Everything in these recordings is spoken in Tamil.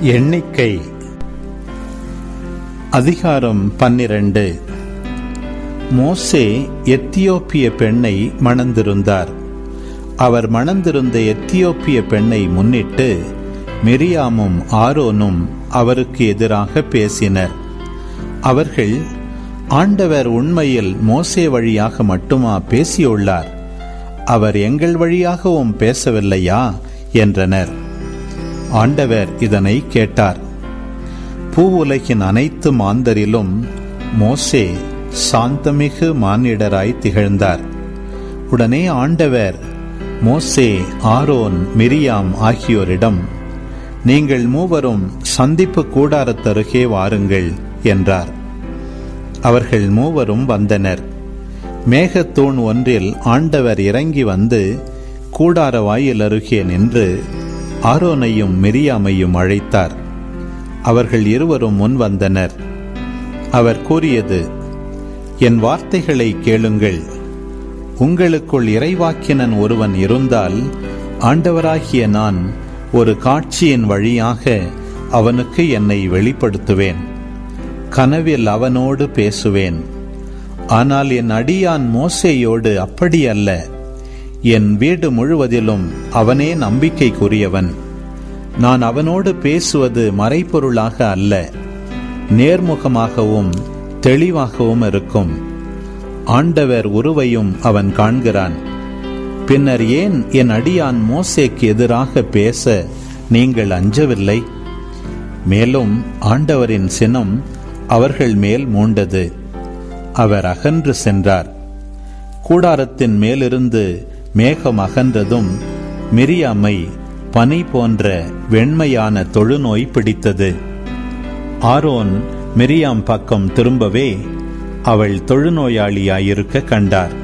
எண்ணிக்கை. அதிகாரம் பன்னிரண்டு. மோசே எத்தியோப்பிய பெண்ணை மணந்திருந்தார். அவர் மணந்திருந்த எத்தியோப்பிய பெண்ணை முன்னிட்டு மிரியாமும் ஆரோனும் அவருக்கு எதிராக பேசினர். அவர்கள் ஆண்டவர் உண்மையில் மோசே வழியாக மட்டுமா பேசியுள்ளார்? அவர் எங்கள் வழியாகவும் பேசவில்லையா? என்றனர். ஆண்டவர் இதனை கேட்டார். பூவுலகின் அனைத்து மாந்தரிலும் மோசே சாந்தமிகு மானிடராய் திகழ்ந்தார். உடனே ஆண்டவர் மோசே ஆரோன் மிரியாம் ஆகியோரிடம் நீங்கள் மூவரும் சந்திப்பு கூடாரத்தருகே வாருங்கள் என்றார். அவர்கள் மூவரும் வந்தனர். மேகத்தூண் ஒன்றில் ஆண்டவர் இறங்கி வந்து கூடார வாயில் அருகே நின்று ஆரோனையும் மிரியாமையும் அழைத்தார். அவர்கள் இருவரும் முன் வந்தனர். அவர் கூறியது என் வார்த்தைகளை கேளுங்கள். உங்களுக்குள் இறைவாக்கினன் ஒருவன் இருந்தால் ஆண்டவராகிய நான் ஒரு காட்சியின் வழியாக அவனுக்கு என்னை வெளிப்படுத்துவேன். கனவில் அவனோடு பேசுவேன். ஆனால் என் அடியான் மோசேயோடு அப்படி அல்ல. என் வீடு முழுவதிலும் அவனே நம்பிக்கைக்குரியவன். நான் அவனோடு பேசுவது மறைப்பொருளாக அல்ல. நேர்முகமாகவும் தெளிவாகவும் இருக்கும். ஆண்டவர் உருவையும் அவன் காண்கிறான். பின்னர் ஏன் என் அடியான் மோசேக்கு எதிராக பேச நீங்கள் அஞ்சவில்லை? மேலும் ஆண்டவரின் சினம் அவர்கள் மேல் மூண்டது. அவர் அகன்று சென்றார். கூடாரத்தின் மேலிருந்து மேகம் அகன்றதும் மிரியாமை பனை போன்ற வெண்மையான தொழுநோய் பிடித்தது. ஆரோன் மிரியாம் பக்கம் திரும்பவே அவள் தொழுநோயாளியாயிருக்க கண்டார்.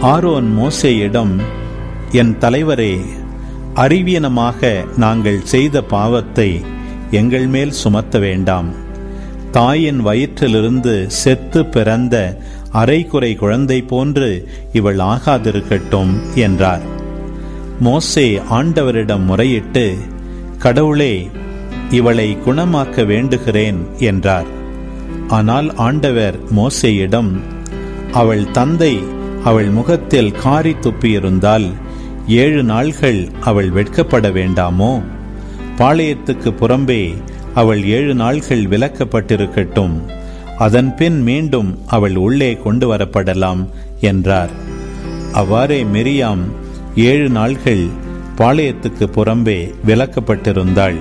ஆரோன் மோசேயிடம் என் தலைவரே அறிவீனமாக நாங்கள் செய்த பாவத்தை எங்கள் மேல் சுமத்த வேண்டாம். தாயின் வயிற்றிலிருந்து செத்து பிறந்த அரைக்குறை குழந்தை போன்று இவள் ஆகாதிருக்கட்டும் என்றார். மோசே ஆண்டவரிடம் முறையிட்டு கடவுளே இவளை குணமாக்க வேண்டுகிறேன் என்றார். ஆனால் ஆண்டவர் மோசேயிடம் அவள் தந்தை அவள் முகத்தில் காரி துப்பியிருந்தால் ஏழு நாள்கள் அவள் வெட்கப்பட வேண்டாமோ? பாளையத்துக்கு புறம்பே அவள் ஏழு நாள்கள் விலக்கப்பட்டிருக்கட்டும். அதன்பின் மீண்டும் அவள் உள்ளே கொண்டு வரப்படலாம் என்றார். அவ்வாறே மெரியாம் ஏழு நாள்கள் பாளையத்துக்கு புறம்பே விலக்கப்பட்டிருந்தாள்.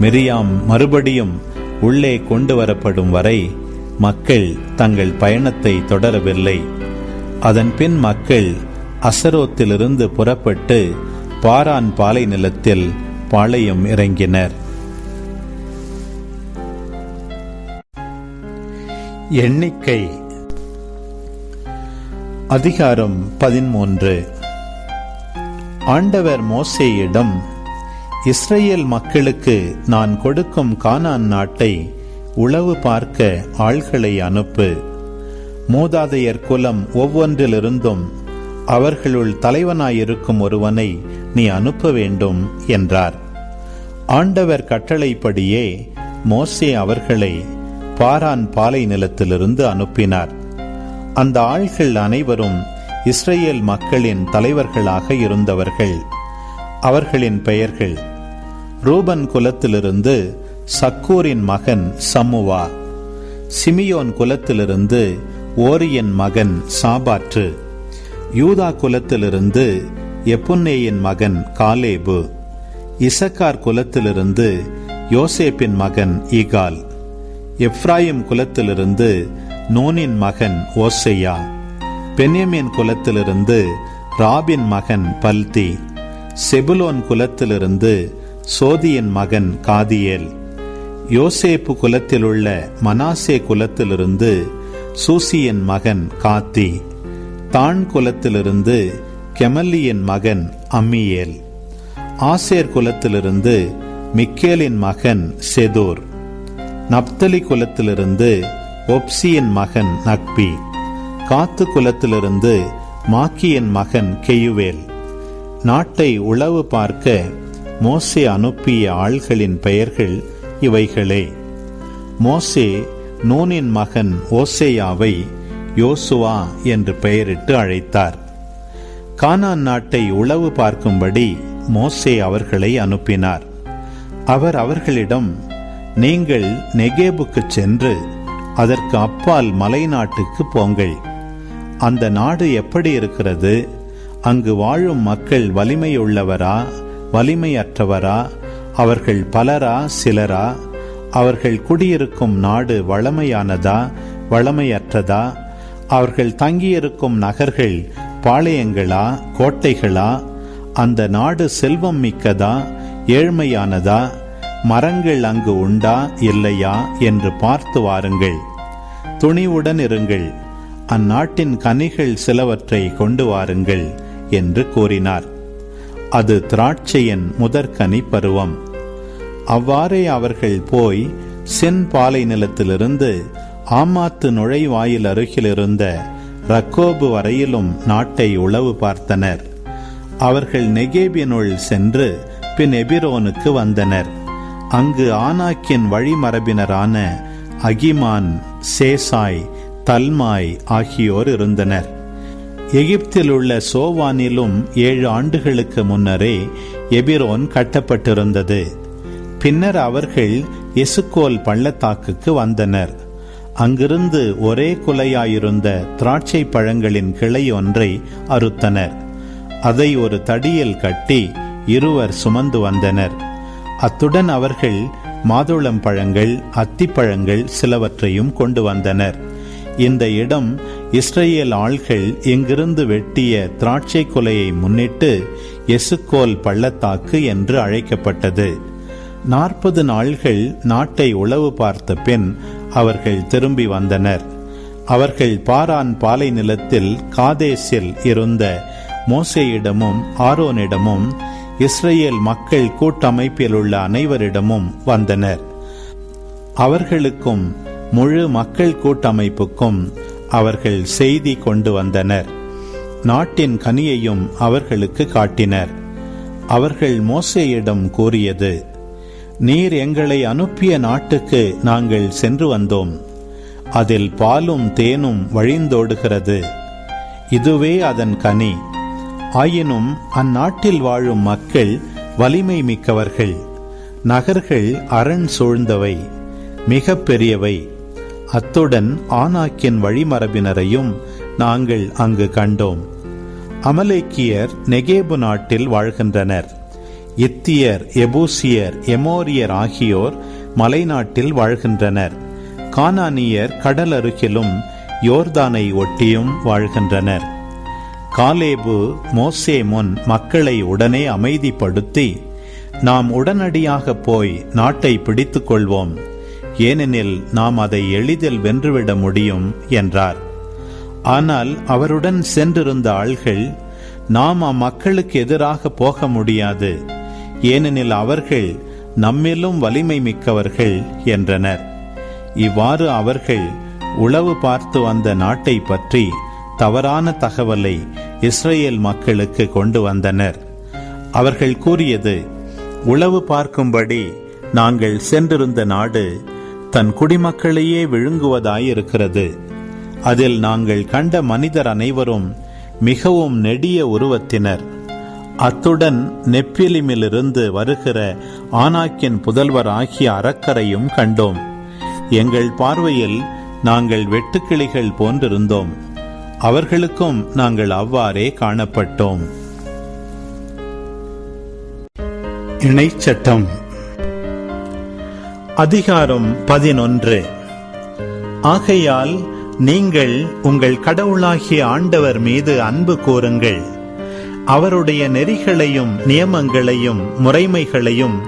மெரியாம் மறுபடியும் உள்ளே கொண்டு வரப்படும் வரை மக்கள் தங்கள் பயணத்தை தொடரவில்லை. அதன்பின் மக்கள் அசரோத்திலிருந்து புறப்பட்டு பாரான் பாலை நிலத்தில் பாளையம் இறங்கினர். எண்ணிக்கை. அதிகாரம் பதிமூன்று ஆண்டவர் மோசேயிடம் இஸ்ரேல் மக்களுக்கு நான் கொடுக்கும் கானான் நாட்டை உளவு பார்க்க ஆள்களை அனுப்பு. மூதாதையர் குலம் ஒவ்வொன்றிலிருந்தும் அவர்களுள் தலைவனாயிருக்கும் ஒருவனை நீ அனுப்ப வேண்டும் என்றார். ஆண்டவர் கட்டளைப்படியே மோசே அவர்களை பாரான் பாலை நிலத்திலிருந்து அனுப்பினார். அந்த ஆள்கள் அனைவரும் இஸ்ரேல் மக்களின் தலைவர்களாக இருந்தவர்கள். அவர்களின் பெயர்கள் ரூபன் குலத்திலிருந்து சக்கூரின் மகன் சம்முவா சிமியோன் குலத்திலிருந்து ஓரியின் மகன் சாபாற்று யூதா குலத்திலிருந்து எப்புன்னேயின் மகன் காலேபு இசக்கார் குலத்திலிருந்து யோசேப்பின் மகன் ஈகால். எப்ராயிம் குலத்திலிருந்து நூனின் மகன் ஓசையா பென்யமின் குலத்திலிருந்து ராபின் மகன் பல்தி செபுலோன் குலத்திலிருந்து சோதியின் மகன் காதியேல் யோசேப்பு குலத்திலுள்ள மனாசே குலத்திலிருந்து சூசியின் மகன் காத்தி தான் குலத்திலிருந்து கெமல்லியின் மகன் அம்மியேல் ஆசேர் குலத்திலிருந்து மிக்கேலின் மகன் செதூர். நப்தலி குலத்திலிருந்து ஒப்சியின் மகன் நக்பி காத்து குலத்திலிருந்து மாக்கியின் மகன் கெயுவேல். நாட்டை உளவு பார்க்க மோசே அனுப்பிய ஆள்களின் பெயர்கள் இவைகளே. மோசே நூனின் மகன் ஓசேயாவை யோசுவா என்று பெயரிட்டு அழைத்தார். கானான் நாட்டை உளவு பார்க்கும்படி மோசே அவர்களை அனுப்பினார். அவர் அவர்களிடம் நீங்கள் நெகேபுக்கு சென்று அதற்கு அப்பால் மலை நாட்டுக்கு போங்கள். அந்த நாடு எப்படி இருக்கிறது? அங்கு வாழும் மக்கள் வலிமையுள்ளவரா வலிமையற்றவரா? அவர்கள் பலரா சிலரா? அவர்கள் குடியிருக்கும் நாடு வளமையானதா வளமையற்றதா? அவர்கள் தங்கியிருக்கும் நகர்கள் பாளையங்களா கோட்டைகளா? அந்த நாடு செல்வம் மிக்கதா ஏழ்மையானதா? மரங்கள் அங்கு உண்டா இல்லையா என்று பார்த்து வாருங்கள். துணிவுடன் இருங்கள். அந்நாட்டின் கனிகள் சிலவற்றை கொண்டு வாருங்கள் என்று கூறினார். அது திராட்சையின் முதற்கனி பருவம். அவ்வாறே அவர்கள் போய் சென் பாலை நிலத்திலிருந்து ஆமாத்து நுழைவாயில் அருகிலிருந்த ரக்கோபு வரையிலும் நாட்டை உளவு பார்த்தனர். அவர்கள் நெகேபியனுள் சென்று பின் எபிரோனுக்கு வந்தனர். அங்கு ஆனாக்கின் வழிமரபினரான அகிமான் சேசாய் தல்மாய் ஆகியோர் இருந்தனர். எகிப்தில் உள்ள சோவானிலும் ஏழு ஆண்டுகளுக்கு முன்னரே எபிரோன் கட்டப்பட்டிருந்தது. பின்னர் அவர்கள் எசுக்கோல் பள்ளத்தாக்குக்கு வந்தனர். அங்கிருந்து ஒரே குலையாயிருந்த திராட்சை பழங்களின் கிளை ஒன்றை அறுத்தனர். அதை ஒரு தடியில் கட்டி இருவர் சுமந்து வந்தனர். அத்துடன் அவர்கள் மாதுளம் பழங்கள் அத்திப்பழங்கள் சிலவற்றையும் கொண்டு வந்தனர். இந்த இடம் இஸ்ரேல் ஆள்கள் இங்கிருந்து வெட்டிய திராட்சை கொலையை முன்னிட்டு எசுக்கோல் பள்ளத்தாக்கு என்று அழைக்கப்பட்டது. நாற்பது நாள்கள் நாட்டை உளவு பார்த்த பின் அவர்கள் திரும்பி வந்தனர். அவர்கள் பாரான் பாலை நிலத்தில் காதேசில் இருந்த மோசேயிடமும் ஆரோனிடமும் இஸ்ரேல் மக்கள் கூட்டமைப்பில் உள்ள அனைவரிடமும் வந்தனர். அவர்களுக்கும் முழு மக்கள் கூட்டமைப்புக்கும் அவர்கள் செய்தி கொண்டு வந்தனர். நாட்டின் கனியையும் அவர்களுக்கு காட்டினர். அவர்கள் மோசையிடம் கூறியது நீர் எங்களை அனுப்பிய நாட்டுக்கு நாங்கள் சென்று வந்தோம். அதில் பாலும் தேனும் வழிந்தோடுகிறது. இதுவே அதன் கனி. ஆயினும் அந்நாட்டில் வாழும் மக்கள் வலிமை மிக்கவர்கள். நகர்கள் அரண் சூழ்ந்தவை மிக பெரியவை. அத்துடன் ஆனாக்கின் வழிமரபினரையும் நாங்கள் அங்கு கண்டோம். அமலேக்கியர் நெகேபு நாட்டில் வாழ்கின்றனர். இத்தியர் எபூசியர் எமோரியர் ஆகியோர் மலைநாட்டில் வாழ்கின்றனர். கானானியர் கடல் அருகிலும் யோர்தானை ஒட்டியும் வாழ்கின்றனர். காலேபு மோசே முன் மக்களை உடனே அமைதிப்படுத்தி நாம் உடனடியாக போய் நாட்டை பிடித்துக் கொள்வோம். ஏனெனில் நாம் அதை எளிதில் வென்றுவிட முடியும் என்றார். ஆனால் அவருடன் சென்றிருந்த ஆள்கள் நாம் அம்மக்களுக்கு எதிராக போக முடியாது. ஏனெனில் அவர்கள் நம்மிலும் வலிமை மிக்கவர்கள் என்றனர். இவ்வாறு அவர்கள் உளவு பார்த்து வந்த நாட்டை பற்றி தவறான தகவலை இஸ்ரேல் மக்களுக்கு கொண்டு வந்தனர். அவர்கள் கூறியது உளவு பார்க்கும்படி நாங்கள் சென்றிருந்த நாடு தன் குடிமக்களையே விழுங்குவதாயிருக்கிறது. அதில் நாங்கள் கண்ட மனிதர் அனைவரும் மிகவும் நெடிய உருவத்தினர். அத்துடன் நெப்பிலிமிலிருந்து வருகிற ஆனாக்கின் புதல்வர் ஆகிய அறக்கரையும் கண்டோம். எங்கள் பார்வையில் நாங்கள் வெட்டுக்கிளிகள் போன்றிருந்தோம். அவர்களுக்கும் நாங்கள் அவ்வாறே காணப்பட்டோம். இணைச்சட்டம். அதிகாரம் பதினொன்று. ஆகையால் நீங்கள் உங்கள் கடவுளாகிய ஆண்டவர் மீது அன்பு கூறுங்கள். அவருடைய நெறிகளையும் நியமங்களையும் முறைமைகளையும்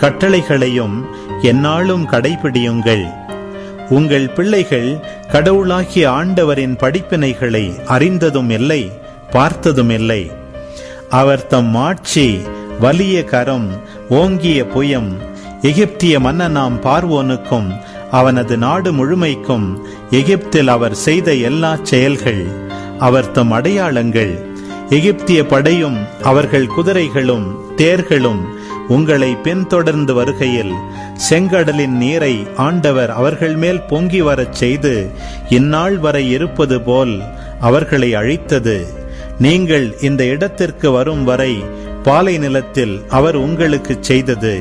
கட்டளைகளையும் என்னாலும் கடைபிடியுங்கள். உங்கள் பிள்ளைகள் கடவுளாகிய ஆண்டவரின் படிப்பினைகளை அறிந்ததும் இல்லை பார்த்ததும் இல்லை. அவர் தம் ஆட்சி வலிய கரம் ஓங்கிய புயம் எகிப்திய மன்னனாம் பார்வோனுக்கும் அவனது நாடு முழுமைக்கும் எகிப்தில் அவர் செய்த எல்லா செயல்கள் அவர் தம் அடையாளங்கள் எகிப்திய படையும் அவர்கள் குதிரைகளும் தேர்களும் உங்களை பின்தொடர்ந்து வருகையில் செங்கடலின் நீரை ஆண்டவர் அவர்கள் மேல் பொங்கி வரச் செய்து இந்நாள் வரை இருப்பது போல் அவர்களை அழித்தது. நீங்கள் இந்த இடத்திற்கு வரும் வரை பாலை நிலத்தில் அவர் உங்களுக்கு செய்தது.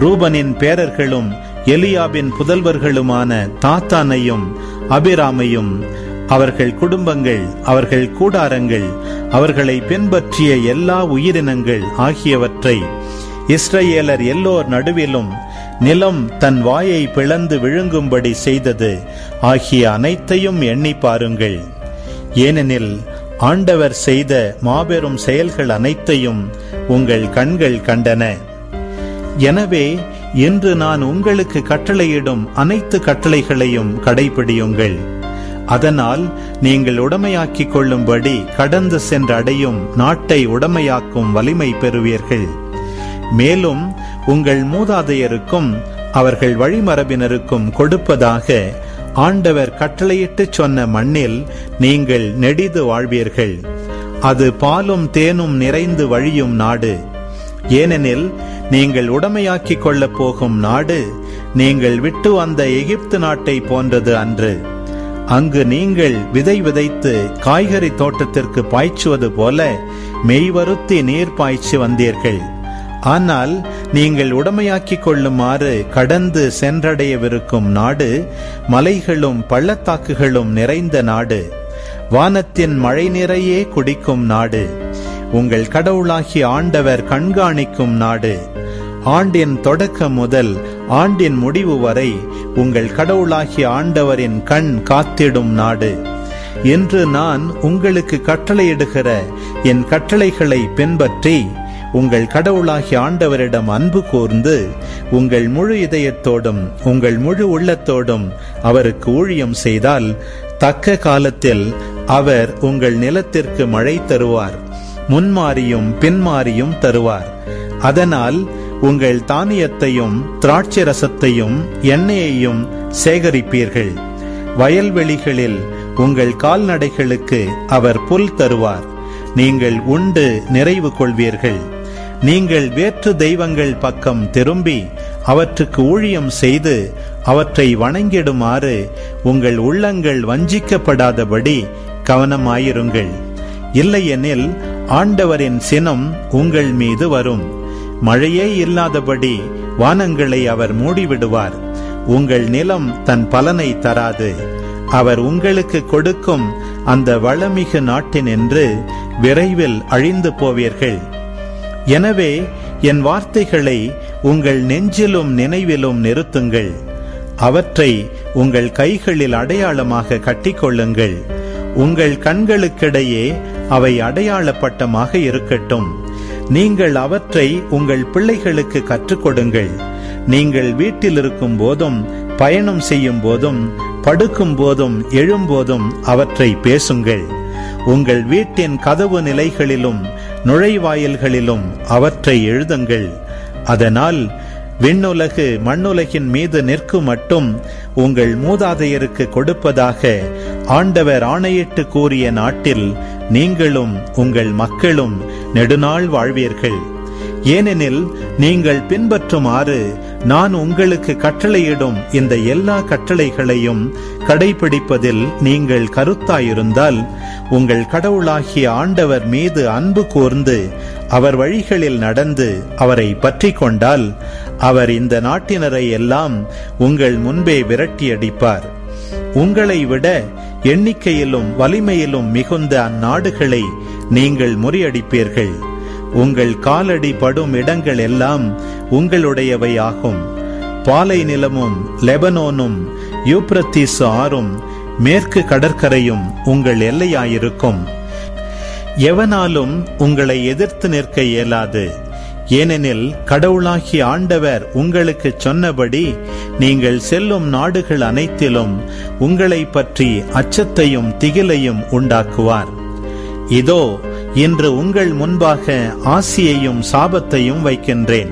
ரூபனின் பேரர்களும் எலியாபின் புதல்வர்களுமான தாத்தானையும் அபிராமையும் அவர்கள் குடும்பங்கள் அவர்கள் கூடாரங்கள் அவர்களை பின்பற்றிய எல்லா உயிரினங்கள் ஆகியவற்றை இஸ்ரேலர் எல்லோர் நடுவிலும் நிலம் தன் வாயை பிளந்து விழுங்கும்படி செய்தது. ஆகிய அனைத்தையும் எண்ணி பாருங்கள். ஏனெனில் ஆண்டவர் செய்த மாபெரும் செயல்கள் அனைத்தையும் உங்கள் கண்கள் கண்டன. எனவே இன்று நான் உங்களுக்கு கட்டளையிடும் அனைத்து கட்டளைகளையும் கடைபிடியுங்கள். அதனால் நீங்கள் உடமையாக்கிக் கொள்ளும்படி கடந்து சென்று அடையும் நாட்டை உடமையாக்கும் வலிமை பெறுவீர்கள். மேலும் உங்கள் மூதாதையருக்கும் அவர்கள் வழிமரபினருக்கும் கொடுப்பதாக ஆண்டவர் கட்டளையிட்டு சொன்ன மண்ணில் நீங்கள் நெடிது வாழ்வீர்கள். அது பாலும் தேனும் நிறைந்து வழியும் நாடு. ஏனெனில் நீங்கள் உடமையாக்கிக் கொள்ளப் போகும் நாடு நீங்கள் விட்டு வந்த எகிப்து நாட்டை போன்றது அன்று. அங்கு நீங்கள் விதை விதைத்து காய்கறி தோட்டத்திற்கு பாய்ச்சுவது போல மெய்வருத்தி நீர் பாய்ச்சி வந்தீர்கள். ஆனால் நீங்கள் உடமையாக்கிக் கொள்ளுமாறு கடந்து சென்றடையவிருக்கும் நாடு மலைகளும் பள்ளத்தாக்குகளும் நிறைந்த நாடு வானத்தின் மழை நிறையே குடிக்கும் நாடு உங்கள் கடவுளாகி ஆண்டவர் கண்காணிக்கும் நாடு ஆண்டின் தொடக்கம் முதல் ஆண்டின் முடிவு வரை உங்கள் கடவுளாகிய ஆண்டவரின் கண் காத்திடும் நாடு. இன்று நான் உங்களுக்கு கட்டளையிடுகிற என் கட்டளைகளை பின்பற்றி உங்கள் கடவுளாகிய ஆண்டவரிடம் அன்பு கூர்ந்து உங்கள் முழு இதயத்தோடும் உங்கள் முழு உள்ளத்தோடும் அவருக்கு ஊழியம் செய்தால் தக்க காலத்தில் அவர் உங்கள் நிலத்திற்கு மழை தருவார் முன்மாறியும் பின்மாறியும் தருவார். அதனால் உங்கள் தானியத்தையும் திராட்சை ரசத்தையும் எண்ணெயையும் சேகரிப்பீர்கள். வயல்வெளிகளில் உங்கள் கால்நடைகளுக்கு அவர் புல் தருவார். நீங்கள் உண்டு நிறைவு கொள்வீர்கள். நீங்கள் வேற்று தெய்வங்கள் பக்கம் திரும்பி அவற்றுக்கு ஊழியம் செய்து அவற்றை வணங்கிடுமாறு உங்கள் உள்ளங்கள் வஞ்சிக்கப்படாதபடி கவனமாயிருங்கள். இல்லையெனில் ஆண்டவரின் சினம் உங்கள் மீது வரும். மழையே இல்லாதபடி வானங்களை அவர் மூடிவிடுவார். உங்கள் நிலம் தன் பலனை தராது. அவர் உங்களுக்கு கொடுக்கும் அந்த வளமிகு நாட்டினின்று விரைவில் அழிந்து போவீர்கள். எனவே என் வார்த்தைகளை உங்கள் நெஞ்சிலும் நினைவிலும் நிறுத்துங்கள். அவற்றை உங்கள் கைகளில் அடையாளமாக கட்டிக்கொள்ளுங்கள். உங்கள் கண்களுக்கிடையே அவை அடையாள பட்டமாக இருக்கட்டும். நீங்கள் அவற்றை உங்கள் பிள்ளைகளுக்கு கற்றுக் கொடுங்கள் நீங்கள் வீட்டில் இருக்கும் போதும் பயணம் செய்யும் போதும் படுக்கும் போதும் எழும்போதும் அவற்றை பேசுங்கள். உங்கள் வீட்டின் கதவு நிலைகளிலும் நுழைவாயில்களிலும் அவற்றை எழுதுங்கள். அதனால் விண்ணுலகு மண்ணுலகின் மீது நிற்கும் மட்டும் உங்கள் மூதாதையருக்கு கொடுப்பதாக ஆண்டவர் ஆணையிட்டு கூறிய நாட்டில் நீங்களும் உங்கள் மக்களும் நெடுநாள் வாழ்வீர்கள். ஏனெனில் நீங்கள் பின்பற்றுமாறு நான் உங்களுக்கு கட்டளையிடும் இந்த எல்லா கட்டளைகளையும் கடைபிடிப்பதில் நீங்கள் கருத்தாயிருந்தால் உங்கள் கடவுளாகிய ஆண்டவர் மீது அன்பு கூர்ந்து அவர் வழிகளில் நடந்து அவரை பற்றி கொண்டால் அவர் இந்த நாட்டினரை எல்லாம் உங்கள் முன்பே விரட்டியடிப்பார். உங்களை விட எண்ணிக்கையிலும் வலிமையிலும் மிகுந்த அந்நாடுகளை நீங்கள் முறியடிப்பீர்கள். உங்கள் காலடி படும் இடங்கள் எல்லாம் உங்களுடையவை ஆகும் பாலை நிலமும் லெபனோனும் யூப்ரத்தீசு ஆறும் மேற்கு கடற்கரையும் உங்கள் எல்லையாயிருக்கும். எவனாலும் உங்களை எதிர்த்து நிற்க இயலாது. ஏனெனில் கடவுளாகிய ஆண்டவர் உங்களுக்கு சொன்னபடி நீங்கள் செல்லும் நாடுகள் அனைத்திலும் உங்களை பற்றி அச்சத்தையும் திகிலையும் உண்டாக்குவார். இதோ இன்று உங்கள் முன்பாக ஆசியையும் சாபத்தையும் வைக்கின்றேன்.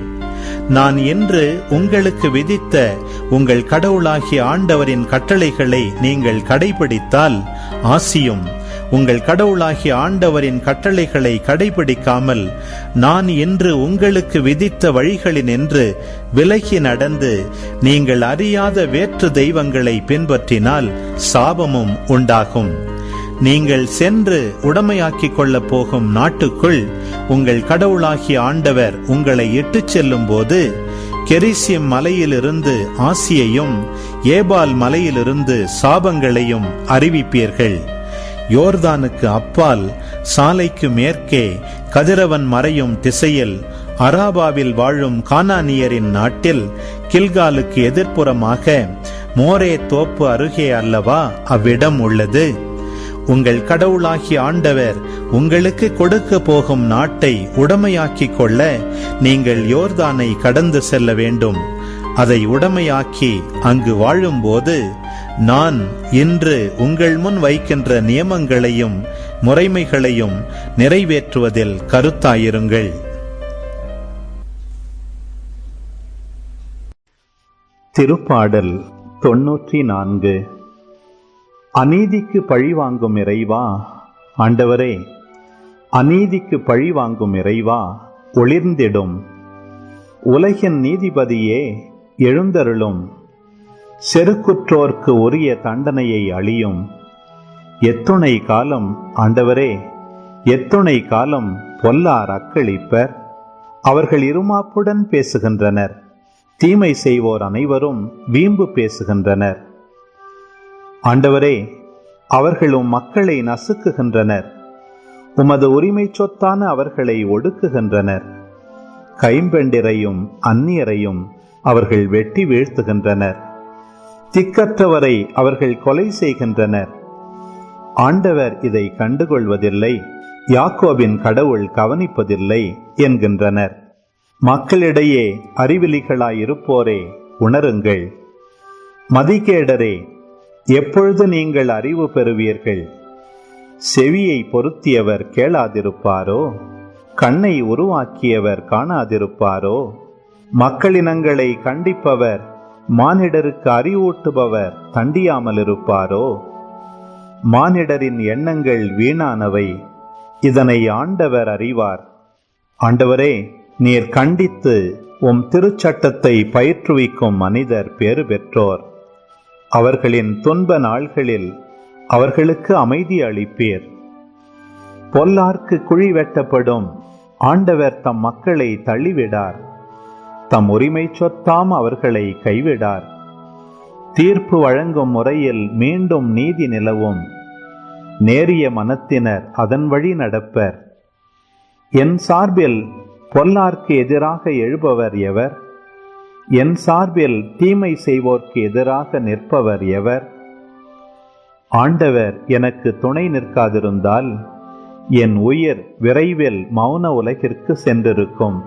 நான் என்று உங்களுக்கு விதித்த உங்கள் கடவுளாகிய ஆண்டவரின் கட்டளைகளை நீங்கள் கடைபிடித்தால் ஆசியும். உங்கள் கடவுளாகிய ஆண்டவரின் கட்டளைகளை கடைபிடிக்காமல் நான் என்று உங்களுக்கு விதித்த வழிகளினின்று விலகி நடந்து நீங்கள் அறியாத வேற்று தெய்வங்களை பின்பற்றினால் சாபமும் உண்டாகும். நீங்கள் சென்று உடமையாக்கிக் கொள்ளப் போகும் நாட்டுக்குள் உங்கள் கடவுளாகிய ஆண்டவர் உங்களை இட்டுச் செல்லும் போது கெரிசியம் மலையிலிருந்து ஆசியையும் ஏபால் மலையிலிருந்து சாபங்களையும் அறிவிப்பீர்கள். யோர்தானுக்கு அப்பால் சாலைக்கு மேற்கே கதிரவன் மறையும் திசையில் அராபாவில் வாழும் கானானியரின் நாட்டில் கில்காலுக்கு எதிர்ப்புறமாக மோரே தோப்பு அருகே அல்லவா அவ்விடம் உள்ளது. உங்கள் கடவுளாகி ஆண்டவர் உங்களுக்கு கொடுக்க போகும் நாட்டை உடமையாக்கிக் கொள்ள நீங்கள் யோர்தானை கடந்து செல்ல வேண்டும். அதை உடமையாக்கி அங்கு வாழும்போது நான் இன்று உங்கள் முன் வைக்கின்ற நியமங்களையும் முறைமைகளையும் நிறைவேற்றுவதில் கருத்தாயிருங்கள். திருப்பாடல் தொன்னூற்றி நான்கு. அநீதிக்கு பழி வாங்கும் இறைவா ஆண்டவரே அநீதிக்கு பழி வாங்கும் இறைவா ஒளிர்ந்திடும். உலகின் நீதிபதியே எழுந்தருளும். செருக்குற்றோர்க்கு உரிய தண்டனையை அழியும். எத்துணை காலம் ஆண்டவரே எத்துணை காலம் பொல்லார் அக்களிப்பர். அவர்கள் இருமாப்புடன் பேசுகின்றனர். தீமை செய்வோர் அனைவரும் வீம்பு பேசுகின்றனர். ஆண்டவரே அவர்களும் மக்களை நசுக்குகின்றனர். உமது உரிமை சொத்தான அவர்களை ஒடுக்குகின்றனர். கைம்பெண்டிரையும் அந்நியரையும் அவர்கள் வெட்டி வீழ்த்துகின்றனர். திக்கற்றவரை அவர்கள் கொலை செய்கின்றனர். ஆண்டவர் இதை கண்டுகொள்வதில்லை யாக்கோபின் கடவுள் கவனிப்பதில்லை என்கின்றனர். மக்களிடையே அறிவிலிகளாயிருப்போரே உணருங்கள். மதிகேடரே எப்பொழுது நீங்கள் அறிவு பெறுவீர்கள்? செவியை பொருத்தியவர் கேளாதிருப்பாரோ? கண்ணை உருவாக்கியவர் காணாதிருப்பாரோ? மக்களினங்களை கண்டிப்பவர் மானிடருக்கு அறிவூட்டுபவர் தண்டியாமல் இருப்பாரோ மானிடரின் எண்ணங்கள் வீணானவை இதனை ஆண்டவர் அறிவார். ஆண்டவரே நீர் கண்டித்து உம் திருச்சட்டத்தை பயிற்றுவிக்கும் மனிதர் பேறு பெற்றோர். அவர்களின் துன்ப நாள்களில் அவர்களுக்கு அமைதி அளிப்பீர். பொல்லார்க்கு குழி வெட்டப்படும் ஆண்டவர் தம் மக்களை தள்ளிவிடார். தம் உரிமை சொத்தாம் அவர்களை கைவிடார். தீர்ப்பு வழங்கும் முறையில் மீண்டும் நீதி நிலவும். நேரிய மனத்தினர் அதன் வழி நடப்பர். என் சார்பில் பொல்லார்க்கு எதிராக எழுபவர் எவர்? என் சார்பில் தீமை செய்வோர்க்கு எதிராக நிற்பவர் எவர்? ஆண்டவர் எனக்கு துணை நிற்காதிருந்தால் என் உயிர் விரைவில் மௌன உலகிற்கு சென்றிருக்கும்.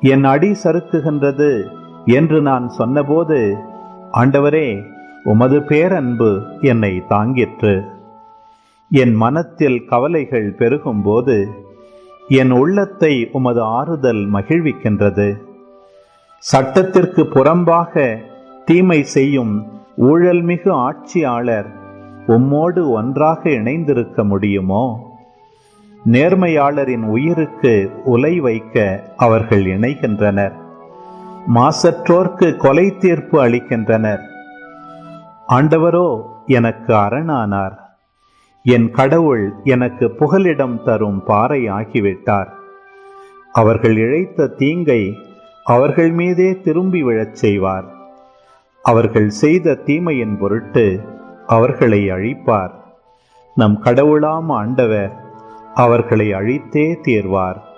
என் அடி சறுக்குகின்றது என்று நான் சொன்னபோது ஆண்டவரே உமது பேரன்பு என்னை தாங்கிற்று. என் மனத்தில் கவலைகள் பெருகும்போது என் உள்ளத்தை உமது ஆறுதல் மகிழ்விக்கின்றது. சட்டத்திற்கு புறம்பாக தீமை செய்யும் ஊழல்மிகு ஆட்சியாளர் உம்மோடு ஒன்றாக இணைந்திருக்க முடியுமோ? நேர்மையாளரின் உயிருக்கு உலை வைக்க அவர்கள் இணைகின்றனர். மாசற்றோர்க்கு கொலை தீர்ப்பு அளிக்கின்றனர். ஆண்டவரோ எனக்கு அரணானார். என் கடவுள் எனக்கு புகலிடம் தரும் பாறை ஆகிவிட்டார் அவர்கள் இழைத்த தீங்கை அவர்கள் மீதே திரும்பி விழச் செய்வார். அவர்கள் செய்த தீமையின் பொருட்டு அவர்களை அழிப்பார். நம் கடவுளாம் ஆண்டவர் அவர்களை அழித்தே தீர்வார்.